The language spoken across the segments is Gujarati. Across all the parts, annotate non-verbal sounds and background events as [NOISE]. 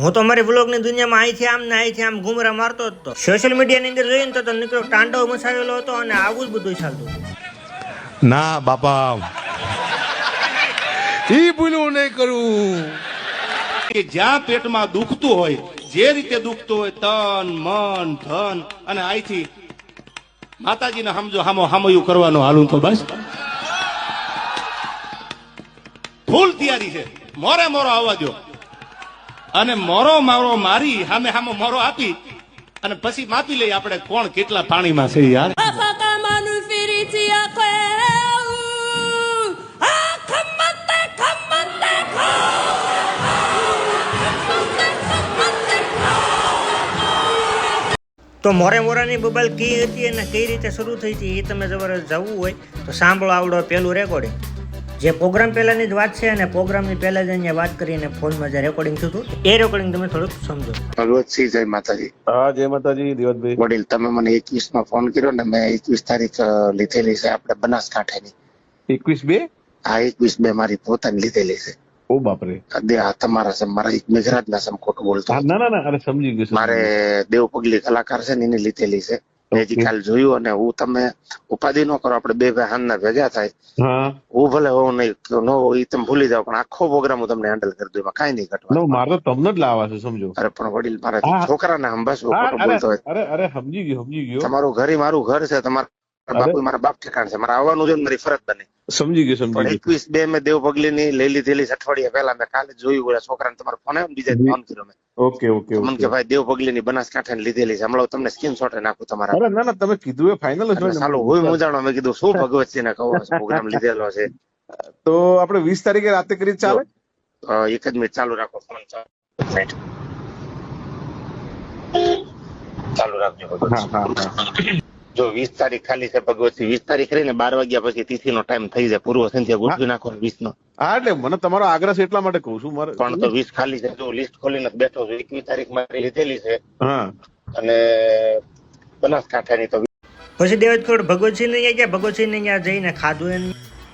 હું તો મારી વ્લોગની દુનિયામાં અહીંથી આમ ને અહીંથી આમ ઘૂમરા મારતો જ હતો સોશિયલ મીડિયાની અંદર જોઈને તો તો નીકળો તાંડવ મસાવેલો હતો અને આવું જ બધું ચાલતું હતું. ના બાપા. ઈ ભૂલું નહીં કરું. કે જ્યાં પેટમાં દુખતું હોય જે રીતે દુખતું હોય તન મન ધન અને અહીંથી માતાજીને સમજો હામો હામયું કરવાનું હાલું તો બસ. ફૂલ તૈયારી છે. મોરે મોરો આવવા દો અને મોરો મારો મારી સામે સામે મોરો આપી. અને પછી માપી લઈએ આપણે કોણ કેટલા પાણીમાં છે યાર. તો મોરે મોરાની બબલ કઈ હતી અને કઈ રીતે શરૂ થઈ હતી એ તમે તમારે જવું હોય તો સાંભળો આવડો પેલું રેકોર્ડિંગ જે પ્રોગ્રામ પહેલાની જ વાત છે અને પ્રોગ્રામની પહેલા જ અહીંયા વાત કરીને ફોનમાં જે રેકોર્ડિંગ થયું હતું એ રેકોર્ડિંગ તમે થોડુંક સમજો. ભગવતસિંહ જય માતાજી. હા જય માતાજી દિવતભાઈ વડીલ તમે મને એકવીસમાં ફોન કર્યો ને મેં એકવીસ તારીખ લીધેલી છે આપણે બનાસકાંઠાની. એકવીસ બે? હા એકવીસ બે મારી પોતાની લીધેલી છે. ઓ બાપરે. દે આ તમારા સમ મારા એક મેઘરાજ ના સમ ખોટું બોલતો ના ના ના અરે સમજી ગયો મારે દેવ પગલી કલાકાર છે ને એની લીધેલી છે. મેં હજી કાલ જોયું અને હું તમે ઉપાધિ ન કરો આપણે બે ભાઈ હાથના ભેગા થાય. હું. ભલે હોઉં નહીં ન હોય તમે ભૂલી જાવ પણ આખો પ્રોગ્રામ હું તમને હેન્ડલ કરી દઉં એમાં કઈ નહીં ઘટવાનું. મારે તો તમને જ લાવવા છે સમજો. અરે પણ વડીલ મારા હા. છોકરાને હા, અરે બોલતો હોય. અરે અરે સમજી ગયો સમજી ગયો. તમારું ઘર ઈ મારું ઘર છે તમારા. બાપુ મારા બાપ ઠેકાણ છે. મારે આવવાનું છે મારી ફરજ બને. સમજી ગયો સમજી ગયો. એકવીસ બે મેં દેવ પગલી ની લેલી લીધેલી અઠવાડિયા. પહેલા મેં કાલે જોયું છોકરા છોકરાને તમારો ફોન આવ્યો ને બીજા. ફોન કર્યો મેં. ઓકે ઓકે મને કે ભાઈ દેવ પગલી ની બનાસકાંઠા લીધેલી છે. હમણાં તમને સ્કીન શોટ નાખું તમારા. અરે ના ના તમે કીધું એ ફાઇનલ જ ચાલો હોય હું જાણો મેં કીધું શું ભગવતસિંહ ને કહો પ્રોગ્રામ [LAUGHS] લીધેલો છે. તો આપણે વીસ તારીખે રાતે કરી ચાલે? એક જ મિનિટ ચાલુ રાખો. ફોન ચાલુ ચાલુ રાખજો હા હા. જો વીસ તારીખ ખાલી છે ભગવતસિંહ વીસ તારીખ રહીને બાર વાગ્યા પછી તિથિ નો ટાઈમ થઈ જાય પૂર્વ સંધ્યા ગોઠવી નાખો વીસ નો હા એટલે મને તમારો આગ્રહ છે એટલા માટે કહું છું મારે પણ તો વીસ ખાલી છે જો લિસ્ટ ખોલીને બેઠો છું એકવીસ તારીખ મારી લીધેલી છે. હા. અને બનાસકાંઠાની તો પછી દેવજ ખોડ ભગવતસિંહ ને ગયા ભગવતસિંહ ને ત્યાં જઈને ખાધું એમ?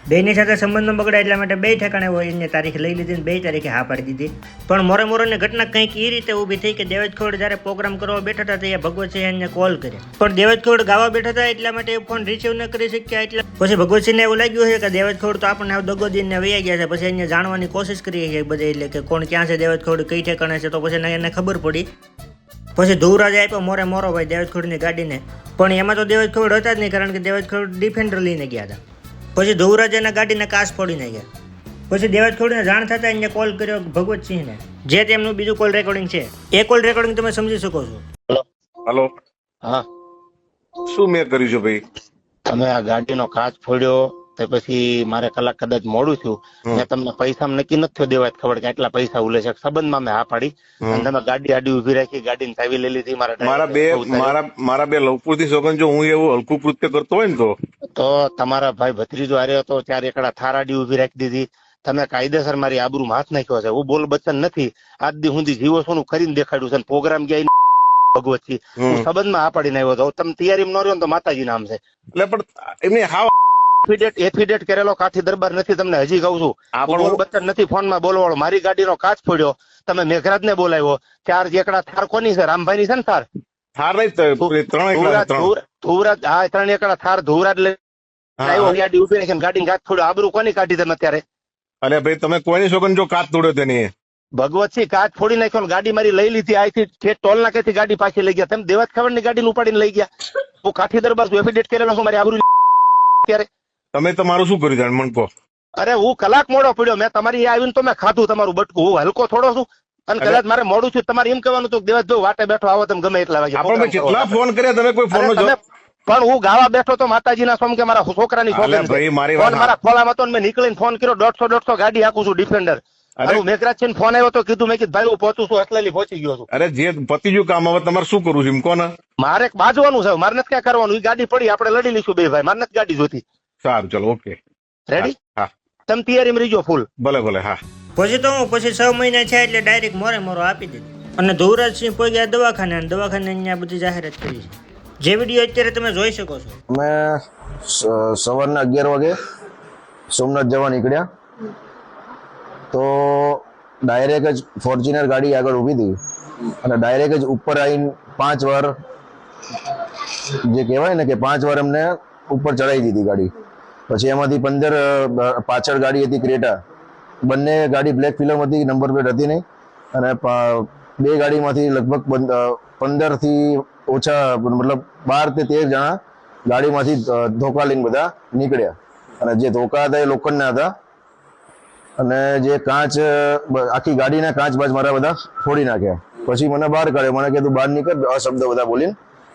બેની સાથે સંબંધ ન એટલા માટે બે ઠેકાણે એને તારીખ લઈ લીધી બે તારીખે હા પાડી દીધી. પણ મોરે મોરોની ઘટના કંઈક એ રીતે ઊભી થઈ કે દેવજ ખોડ જ્યારે પ્રોગ્રામ કરવા બેઠા હતા ત્યાં ભગવતસિંહ એને કોલ કર્યા. પણ દેવજ ખોડ ગાવા બેઠા હતા એટલા માટે ફોન રિસીવ ન કરી શક્યા એટલે પછી ભગવતસિંહને એવું લાગ્યું છે કે દેવજ ખોડ તો આપણને દગો દીને વૈયા ગયા છે, પછી એને જાણવાની કોશિશ કરીએ છીએ બધે એટલે કે કોણ ક્યાં છે દેવજ ખોડ કઈ ઠેકાણે છે, તો પછી એને ખબર પડી. પછી ધુવરાજ આપ્યો, મોરે મોરો ભાઈ દેવજ ખોડની ગાડીને. પણ એમાં તો દેવજ ખોડ હતા જ નહીં, કારણ કે દેવજ ખોડ ડિફેન્ડર લઈને ગયા હતા. પછી ધુવરાજ એના ગાડીને કાચ ફોડીને ગયા પછી દેવાજ થોડીને જાણ થતા એને કોલ કર્યો ભગવતસિંહને. જે તેમનું બીજું કોલ રેકોર્ડિંગ છે એ કોલ રેકોર્ડિંગ તમે સમજી શકો છો. હલો. હા. શું મેં કર્યું છે ભાઈ? તમે આ ગાડીનો કાચ ફોડ્યો તે પછી મારે કલાક કદાચ મોડું થયું. મેં તમને પૈસા નક્કી નથી થયો દેવાય ખબર કે આટલા પૈસા ઉલે છે. સંબંધમાં મેં હા પાડી. અને તમે ગાડી આડી ઊભી રાખી ગાડીની ચાવી લઈ લીધી મારા મારા બે મારા મારા બે લવપુરથી સોગન જો હું એવું હલકું કૃત્ય કરતો હોય ને તો? તો તમારા ભાઈ ભત્રીજો આર્યો હતો ત્યારે એકડા થાર આડી ઊભી રાખી દીધી. તમે કાયદેસર મારી આબરૂ હાથ નાખ્યો છે. હું બોલ બચ્ચન નથી. આજ દી હું જીવો છું ને કરીને દેખાડ્યું છે. પ્રોગ્રામ ગયા ભગવતથી. હું. સંબંધમાં હા પાડીને આવ્યો હતો. તમે તૈયારી ન રહ્યો તો માતાજી નામ છે. એટલે પણ એમની હાવ એફિડેટ એફિડેટ કરેલો કાઠી દરબાર નથી તમને હજી કહું છું. પણ બોલ બચ્ચન નથી ફોનમાં બોલવાળો. મારી ગાડીનો કાચ ફોડ્યો તમે મેઘરાજ ને બોલાવ્યો. ચાર એકડા થાર કોની છે? રામભાઈ ની છે ને થાર? થાર ધુવરાજ હા ત્રણ એકડા થાર ધુવરાજ લઈ ગાડી ઊભી રાખીને ગાડી કાચ ફોડ્યો. આબરૂ કોની કાઢી તમે અત્યારે? અરે ભાઈ તમે કોઈની સોગન જો કાચ તોડ્યો તેની ભગવતસિંહ કાચ ફોડી નાખ્યો ને ગાડી મારી લઈ લીધી. અહીંથી ટોલ નાકેથી ગાડી પાછી લઈ ગયા. તમે દેવાજ ખબરની ગાડી ઉપાડીને લઈ ગયા. હું કાઠી દરબાર એફિડેટ કરેલો? છું મારી આબરૂ ત્યારે? તમે તમારું શું કર્યું જાણ મને કહો. અરે હું કલાક મોડો પડ્યો. મેં તમારી આવીને તો મેં ખાધું તમારું બટકું. હું હલકો થોડો છું. અને. કદાચ મારે મોડું છું તમારે એમ કહેવાનું હતું કે દેવાજ વાટે બેઠો આવો તમે ગમે એટલા વાગે. આપણે કેટલા ફોન કર્યા તમે કોઈ ફોન પણ હું ગાવા બેઠો તો માતાજીના સોમ કે મારા છોકરાની ફોન મારા ખોલામાં હતો મેં નીકળીને ફોન કર્યો. દોઢસો દોઢસો ગાડી હાકું છું ડિફેન્ડર. અરે. મેઘરાજ છે ફોન આવ્યો તો કીધું મેં કીધું ભાઈ હું પહોંચું છું અસલેલી પહોંચી ગયો છું. અરે જે પતિજુ કામ હવે તમારે શું કરવું છે? એમ કોને? મારે બાજવાનું છે. મારે નથી ક્યાં કરવાનું. ગાડી પડી આપણે લડી લઈશું બે ભાઈ. મારે નથી ગાડી જોતી સારું ચલો ઓકે. રેડી હા તમે તૈયારીમાં રહીજો ફૂલ ભલે ભલે હા. પછી તો હું પછી છ મહિના છે એટલે ડાયરેક્ટ મોરે મોરો આપી દીધી. અને ધુવરાજસિંહ ગયા દવાખાને અને દવાખાને અહીંયા બધી જાહેરાત કરી છે. જે વીડિયો અત્યારે તમે જોઈ શકો છો. અમે સવારના અગિયાર વાગે સોમનાથ જવા નીકળ્યા. તો ડાયરેક્ટ જ ફોર્ચ્યુનર ગાડી આગળ ઊભી હતી. અને ડાયરેક્ટ જ ઉપર આવીને પાંચ વાર જે કહેવાય ને કે પાંચ વાર અમને ઉપર ચડાવી દીધી ગાડી. પછી એમાંથી પંદર પાછળ ગાડી હતી ક્રેટા. બંને ગાડી બ્લેક ફિલ્મ હતી નંબર પ્લેટ હતી નહીં. અને બે ગાડીમાંથી લગભગ પંદરથી ઓછા, મતલબ બાર તે તેર જણા ગાડીમાંથી ધોકા લઈને બધા નીકળ્યા. અને જે ધોકા હતા એ લોખંડના હતા. અને જે કાચ આખી ગાડીના કાચ બાજ મારા બધા ફોડી નાખ્યા. પછી મને બહાર કાઢ્યો. મને કીધું, બહાર નીકળ, અશબ્દ બધા બોલીને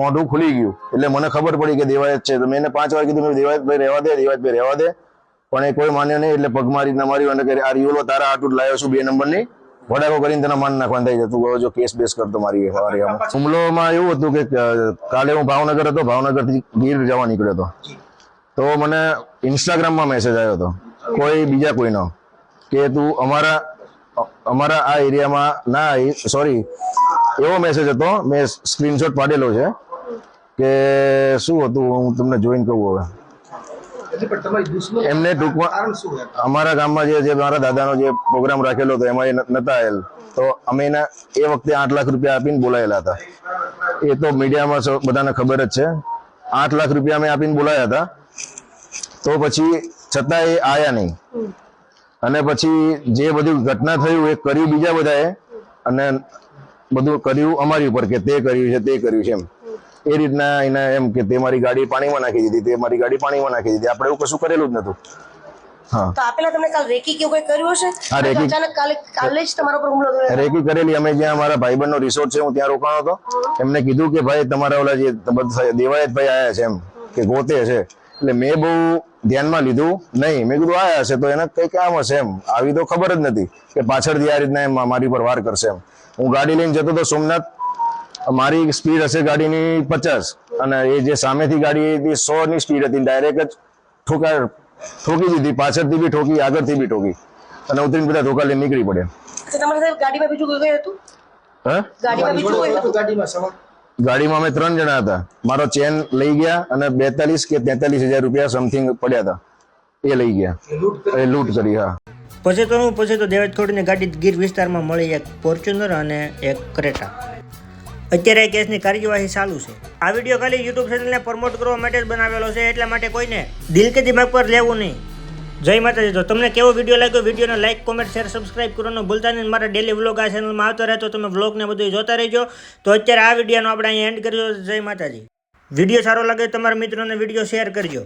મોઢું ખુલી ગયું. એટલે મને ખબર પડી કે દેવાયત છે. તો મેં પાંચ વાર કીધું, મેં રહેવા દે દેવાયત રહેવા દે. પણ એ કોઈ માન્યો નહીં, એટલે પગ મારી ના માર્યું અને આ રિયોલો તારા આટલું જ લાવ્યો છું, બે નંબરની. વડાકો કરીને તને માન નાખવાનું થઈ જતું હવે જો કેસ બેસ કરતો મારી. હુમલોમાં એવું હતું કે કાલે હું ભાવનગર હતો ભાવનગરથી ગીર જવા નીકળ્યો હતો. તો મને ઇન્સ્ટાગ્રામમાં મેસેજ આવ્યો હતો, કોઈ બીજા કોઈનો, કે તું અમારા અમારા આ એરિયામાં ના સોરી એવો મેસેજ હતો મેં સ્ક્રીનશોટ પાડેલો છે કે શું હતું હું તમને જોઈન કહું હવે. એમને ટૂંકમાં અમારા ગામમાં જે જે મારા દાદાનો જે પ્રોગ્રામ રાખેલો હતો એમાં એ નતા આવેલ. તો અમે એના એ વખતે આઠ લાખ રૂપિયા આપીને બોલાયેલા હતા. એ તો મીડિયામાં બધાને ખબર જ છે. આઠ લાખ રૂપિયા અમે આપીને બોલાયા હતા. તો પછી છતાં એ આયા નહીં. અને પછી જે બધું ઘટના થયું એ કર્યું બીજા બધાએ. અને બધું કર્યું અમારી ઉપર કે તે કર્યું છે તે કર્યું છે એમ. એ રીતના એને એમ કે તે મારી ગાડી પાણીમાં નાખી દીધી તે મારી ગાડી પાણીમાં નાખી દીધી. આપણે એવું કશું કરેલું જ નતું રેકી કરેલી. અમે જ્યાં મારા ભાઈબંધનો રિસોર્ટ છે હું ત્યાં રોકાણો હતો. એમને કીધું કે ભાઈ તમારા ઓલા જે દેવાયત ભાઈ આયા છે એમ કે ગોતે છે. એટલે મેં બહુ ધ્યાનમાં લીધું નહીં. મેં કીધું આયા છે તો એને કઈ કામ હશે એમ. આવી તો ખબર જ નથી કે પાછળથી આ રીતના એમ મારી પર વાર કરશે એમ. હું ગાડી લઈને જતો તો સોમનાથ. મારી સ્પીડ હશે ગાડીની પચાસ અને એ જે સામેથી ગાડી હતી સો ની સ્પીડ હતી. ડાયરેક્ટ જ ઠોકા ઠોકી દીધી. પાછળથી બી ઠોકી આગળથી બી ઠોકી. અને ઉતરીને બધા ઠોકા લઈને નીકળી સાથે ગાડીમાં બીજું કોઈ હતું? હતું? ગાડીમાં અમે ત્રણ જણા હતા. મારો ચેન લઈ ગયા અને બેતાલીસ કે તેતાલીસ હજાર રૂપિયા સમથિંગ પડ્યા હતા. એ લઈ ગયા. એ લૂંટ કરી હા. પછી તો હું, પછી તો દેવજ ગાડી ગીર વિસ્તારમાં મળી એક ફોર્ચ્યુનર અને એક ક્રેટા. અત્યારે એ કેસની કાર્યવાહી ચાલુ છે. આ વીડિયો ખાલી યુટ્યુબ ચેનલને પ્રમોટ કરવા માટે જ બનાવેલો છે, એટલા માટે કોઈને દિલ કે દિમાગ પર લેવું નહીં. જય માતાજી. તો તમને કેવો વીડિયો લાગ્યો? વિડીયોને લાઇક કોમેન્ટ શેર સબસ્ક્રાઇબ કરવાનું ભૂલતા નહીં. મારા ડેલી વ્લોગ આ ચેનલમાં આવતો રહે તો તમે વ્લોગને બધું જોતા રહેજો. તો અત્યારે આ વિડીયોનો આપણે અહીંયા એન્ડ કરજો જય માતાજી. વીડિયો સારો લાગે તમારા મિત્રોને વીડિયો શેર કરજો.